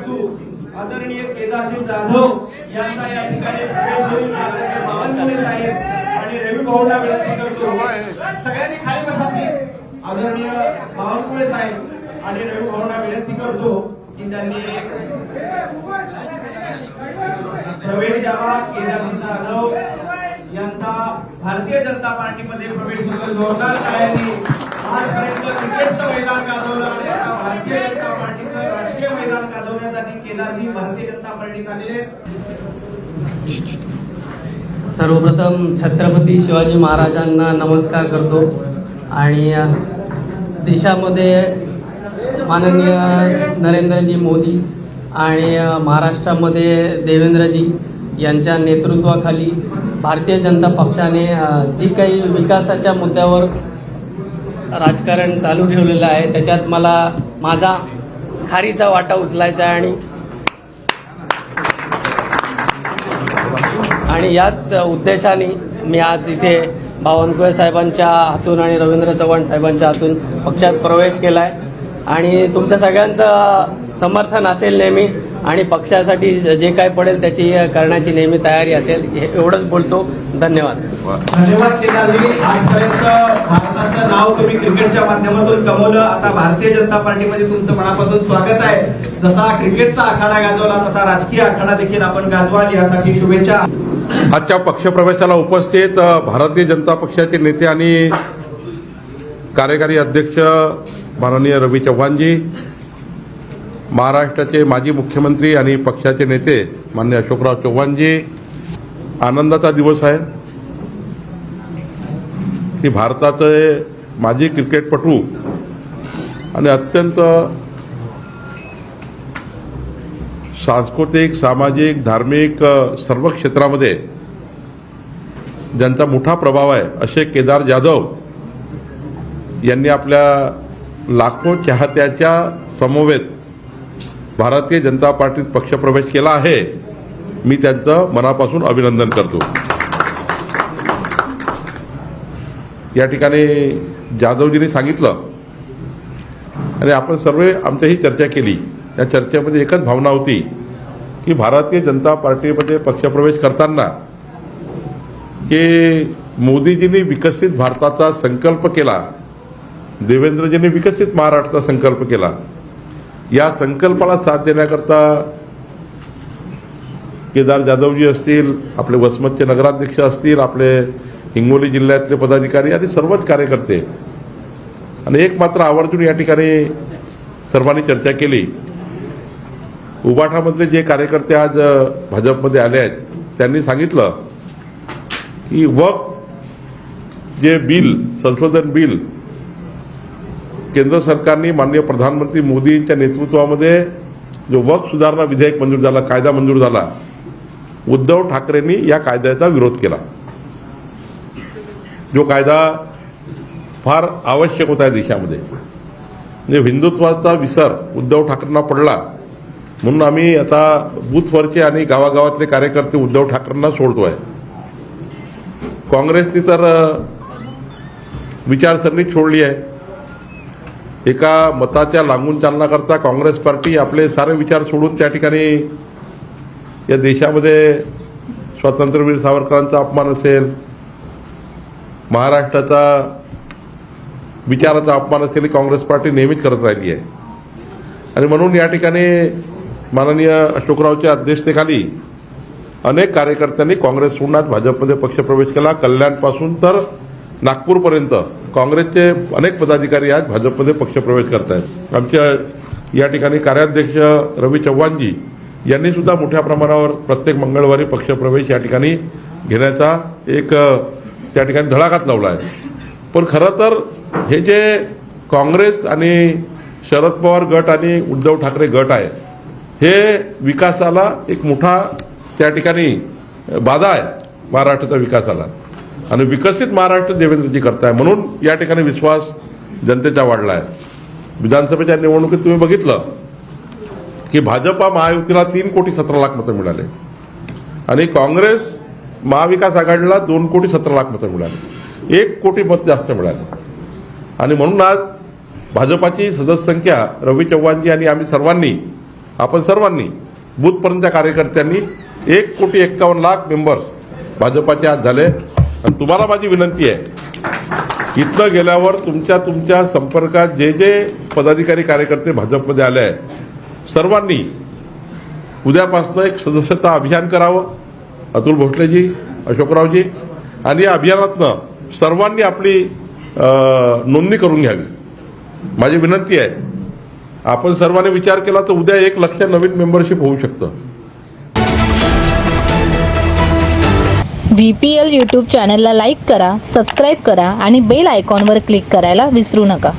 क्रिकेटपटू आदरणीय केदारजी जाधव यांचा या ठिकाणी बावनकुळे साहेब आणि रवी भाऊंना विनंती करतो. सगळ्यांनी खाली बसा प्लीज आदरणीय बावनकुळे साहेब आणि रवी भाऊंना विनंती करतो की त्यांनी प्रवेश द्यावा. केदारजी जाधव यांचा भारतीय जनता पार्टीमध्ये प्रवेश जोरदार आजपर्यंत क्रिकेटचं मैदान गाजवलं. भारतीय जनता सर्वप्रथम छत्रपती शिवाजी महाराजांना नमस्कार करतो. आणि देशामध्ये माननीय नरेंद्रजी मोदी आणि महाराष्ट्रामध्ये देवेंद्रजी यांच्या नेतृत्वाखाली भारतीय जनता पक्षाने जी काही विकासाच्या मुद्द्यावर राजकारण चालू ठेवलेलं आहे त्याच्यात मला माझा खारीचा वाटा उचलायचा आहे आणि आणि याच उद्देशाने मी आज इथे बावनकुळे साहेबांच्या हातून आणि रवींद्र चव्हाण साहेबांच्या हातून पक्षात प्रवेश केला आहे आणि तुमच्या सगळ्यांचं समर्थन असेल नेहमी आणि पक्षासाठी जे काय पडेल त्याची करण्याची नेहमी तयारी असेल हे एवढंच बोलतो. धन्यवाद. धन्यवाद केदारजी आजपर्यंत भारताचं नाव तुम्ही क्रिकेटच्या माध्यमातून कमवलं. आता भारतीय जनता पार्टीमध्ये तुमचं मनापासून स्वागत आहे. जसा क्रिकेटचा आखाडा गाजवला तसा राजकीय आखाडा देखील आपण गाजवाल. यासाठी शुभेच्छा. आजच्या पक्षप्रवेशाला उपस्थित भारतीय जनता पक्षाचे नेते आणि कार्यकारी अध्यक्ष माननीय रवी चव्हाणजी महाराष्ट्राचे माजी मुख्यमंत्री आणि पक्षाचे नेते मान्य अशोकराव चव्हाणजी आनंदाचा दिवस आहे. की भारताचे माजी क्रिकेटपटू आणि अत्यंत सांस्कृतिक सामाजिक धार्मिक सर्व क्षेत्रामध्ये ज्यांचा मोठा प्रभाव आहे असे केदार जाधव यांनी आपल्या लाखो चाहत्याच्या समवेत भारतीय जनता पार्टीत पक्षप्रवेश केला आहे. मी त्यांचं मनापासून अभिनंदन करतो. या ठिकाणी जाधवजींनी सांगितलं आणि आपण सर्व आमच्याही चर्चा केली. या चर्चेमध्ये एकच भावना होती की भारतीय जनता पार्टीमध्ये पक्षप्रवेश करताना की मोदीजींनी विकसित भारताचा संकल्प केला देवेंद्रजींनी विकसित महाराष्ट्राचा संकल्प केला या संकल्पाला साथ देण्याकरता केदार जाधवजी असतील आपले वसमतचे नगराध्यक्ष असतील आपले हिंगोली जिल्ह्यातले पदाधिकारी आणि सर्वच कार्यकर्ते. आणि एक मात्र आवर्जून या ठिकाणी सर्वांनी चर्चा केली. उबाठामधले जे कार्यकर्ते आज भाजपमध्ये आले आहेत त्यांनी सांगितलं की वक जे बिल संशोधन बिल केंद्र सरकारने माननीय प्रधानमंत्री मोदींच्या नेतृत्वामध्ये जो वक सुधारणा विधेयक मंजूर झाला कायदा मंजूर झाला उद्धव ठाकरेंनी या कायद्याचा विरोध केला. जो कायदा फार आवश्यक होता या देशामध्ये. म्हणजे हिंदुत्वाचा विसर उद्धव ठाकरेंना पडला म्हणून आम्ही आता बूथवरचे आणि गावागावातले कार्यकर्ते उद्धव ठाकरेंना सोडतोय. काँग्रेसनी तर विचारसरणी छोडली आहे. एका मताच्या लागून चालण्याकरता काँग्रेस पार्टी आपले सारे विचार सोडून त्या ठिकाणी या देशामध्ये स्वातंत्र्यवीर सावरकरांचा अपमान असेल महाराष्ट्राचा विचाराचा अपमान असेल काँग्रेस पार्टी नेहमीच करत राहिली आहे. आणि म्हणून या ठिकाणी माननीय अशोकरावच्या अध्यक्षतेखाली अनेक कार्यकर्त्यांनी काँग्रेस सोडून आज भाजपमध्ये पक्षप्रवेश केला. कल्याणपासून तर नागपूरपर्यंत काँग्रेसचे अनेक पदाधिकारी आज भाजपमध्ये पक्षप्रवेश करत आहेत आमच्या या ठिकाणी कार्याध्यक्ष रवी चव्हाणजी यांनी सुद्धा मोठ्या प्रमाणावर प्रत्येक मंगळवारी पक्षप्रवेश या ठिकाणी घेण्याचा एक त्या ठिकाणी धडाघात लावला आहे पण खरं तर हे जे काँग्रेस आणि शरद पवार गट आणि उद्धव ठाकरे गट आहे हे विकासाला एक मोठा त्या ठिकाणी बाधा आहे महाराष्ट्राच्या विकासाला. आणि विकसित महाराष्ट्र देवेंद्रजी करताय म्हणून या ठिकाणी विश्वास जनतेचा वाढला आहे विधानसभेच्या निवडणुकीत तुम्ही बघितलं की भाजपा महायुतीला तीन कोटी सतरा लाख मतं मिळाले. आणि काँग्रेस महाविकास आघाडीला दोन कोटी सतरा लाख मतं मिळाली. एक कोटी मत जास्त मिळाले. आणि म्हणून आज भाजपाची सदस्य संख्या रवी चव्हाणजी आणि आम्ही सर्वांनी आपण सर्वांनी बूथपर्यंतच्या कार्यकर्त्यांनी एक कोटी एक्कावन्न लाख मेंबर्स भाजपाचे आज झाले. आणि तुम्हाला माझी विनंती आहे इथं गेल्यावर तुमच्या तुमच्या संपर्कात जे जे पदाधिकारी कार्यकर्ते भाजपमध्ये आले आहेत सर्वांनी उद्यापासून एक सदस्यता अभियान करावं अतुल भोसलेजी अशोकरावजी आणि या अभियानातनं सर्वांनी आपली नोंदणी करून घ्यावी. माझी विनंती आहे आपण सर्वांनी विचार केला तर उद्या एक लक्ष नवीन मेंबरशिप होऊ शकतं. व्ही पी एल यूट्यूब चॅनलला लाईक करा सबस्क्राईब करा आणि बेल आयकॉनवर क्लिक करायला विसरू नका.